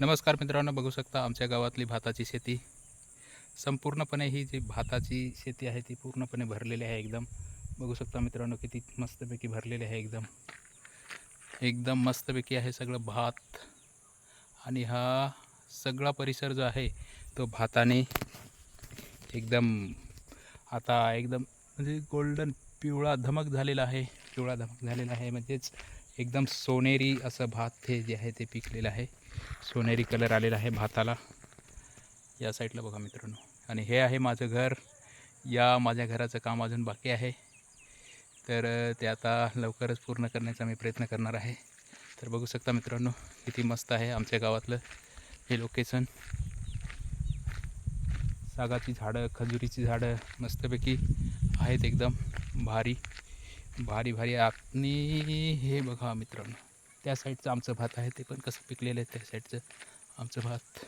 नमस्कार मित्रांनो बघू शकता आमच्या गावातली भाताची शेती. संपूर्णपणे ही जी भाताची शेती आहे ती पूर्णपणे भरलेली आहे एकदम. बघू शकता मित्रांनो किती मस्तपैकी भरलेली आहे एकदम. एकदम मस्तपैकी आहे सगळं भात. आणि हा सगळा परिसर जो आहे तो भाताने एकदम आता एकदम म्हणजे गोल्डन पिवळा धमक झालेला आहे. पिवळा धमक झालेला आहे म्हणजेच एकदम सोनेरी असं भात हे जे आहे ते पिकलेलं आहे. सोनेरी कलर आलेला आहे भाताला. या साईडला बघा मित्रांनो. आणि हे आहे माझं घर. या माझ्या घराचं काम अजून बाकी आहे. तर ते आता लवकरच पूर्ण करण्याचा मी प्रयत्न करणार आहे. तर बघू शकता मित्रांनो किती मस्त आहे आमच्या गावातलं हे लोकेशन सागाची झाडं खजुरीची झाडं मस्तपैकी आहेत एकदम भारी. भारी भारी आणि हे बघा मित्रांनो. त्या साईडचं आमचं भात आहे ते पण कसं पिकलेलं आहे त्या साईडचं आमचं भात.